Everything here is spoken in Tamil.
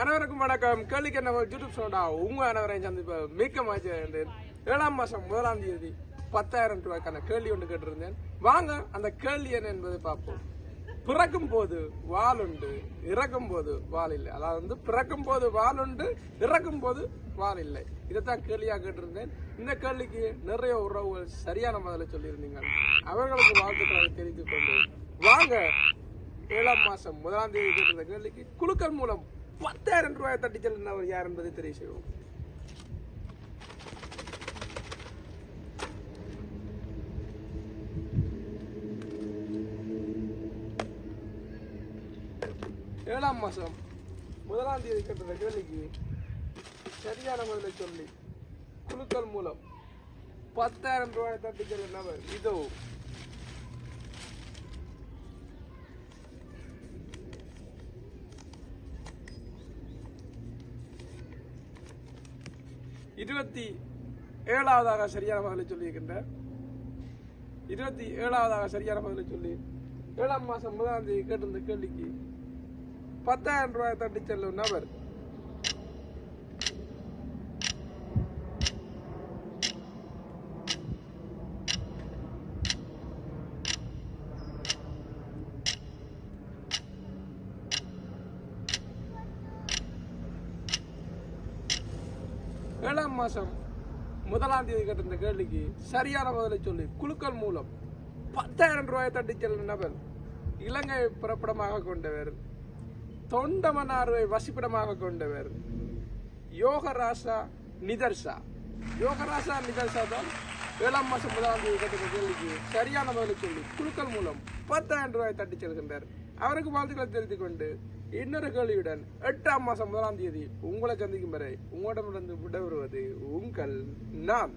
அனைவருக்கும் வணக்கம். கேள்விக்கு என்ன யூடியூப் சோடா உங்க அனைவரையும் சந்திப்ப மிக்க மகிழ்ச்சி இருந்தேன் ஏழாம் மாசம் முதலாம் தேதி பத்தாயிரம் ரூபாய்க்கான கேள்வி ஒன்று கேட்டிருந்தேன். வாங்க அந்த கேள்வி என்ன என்பதை பார்ப்போம். பிறக்கும் போது வால் உண்டு இறக்கும் போது வால் இல்லை. அதாவது வந்து பிறக்கும் போது வால் உண்டு இறக்கும் போது வால் இல்லை. இதைத்தான் கேள்வியா கேட்டிருந்தேன். இந்த கேள்விக்கு நிறைய உறவுகள் சரியான பதில சொல்லியிருந்தீங்க. அவர்களுக்கு வாழ்த்துக்களை தெரிந்து கொண்டு வாங்க. ஏழாம் மாசம் முதலாம் தேதி கேட்டிருந்த கேள்விக்கு குழுக்கள் மூலம் பத்தாயிரம் ரூபாய் தட்டி செல்லுனவர் யார் என்பதை தெரிய செய்வோம். ஏழாம் மாசம் முதலாம் தேதி கட்டுற கேள்விக்கு சரியான பதிலை சொல்லி குழுக்கள் மூலம் பத்தாயிரம் ரூபாய் தட்டி செல்லுனவர் இதோ. இருபத்தி ஏழாவதாக சரியான பதிலை சொல்லியிருக்கின்ற இருபத்தி ஏழாவதாக சரியான பதிலை சொல்லி ஏழாம் மாதம் முதலாம் தேதி கேட்டிருந்த கேள்விக்கு பத்தாயிரம் ரூபாய் தட்டி செல்லும் நபர் ஏழாம் மாசம் முதலாம் தேதி கேட்டிருந்த கேள்விக்கு சரியான பதிலை சொல்லி குழுக்கள் மூலம் பத்தாயிரம் ரூபாயை தட்டி செல்லும் நபர் இலங்கை புறப்படமாக கொண்டவர் தொண்டமனார்வை வசிப்பிடமாக கொண்டவர் யோகராசா நிதர்ஷா யோகராசா நிதர்ஷா தான் ஏழாம் மாசம் முதலாம் தேதி கேட்ட கேள்விக்கு சரியான பதிலை சொல்லி குழுக்கள் மூலம் பத்தாயிரம் ரூபாயை தட்டி செல்கின்றார். அவருக்கு வாழ்த்துக்களை தெரிவித்துக் கொண்டு இன்னொரு கேள்வியுடன் எட்டாம் மாசம் முதலாம் தேதி உங்களை சந்திக்கும் வரை உங்களிடமிருந்து விடவருவது உங்கள் நான்.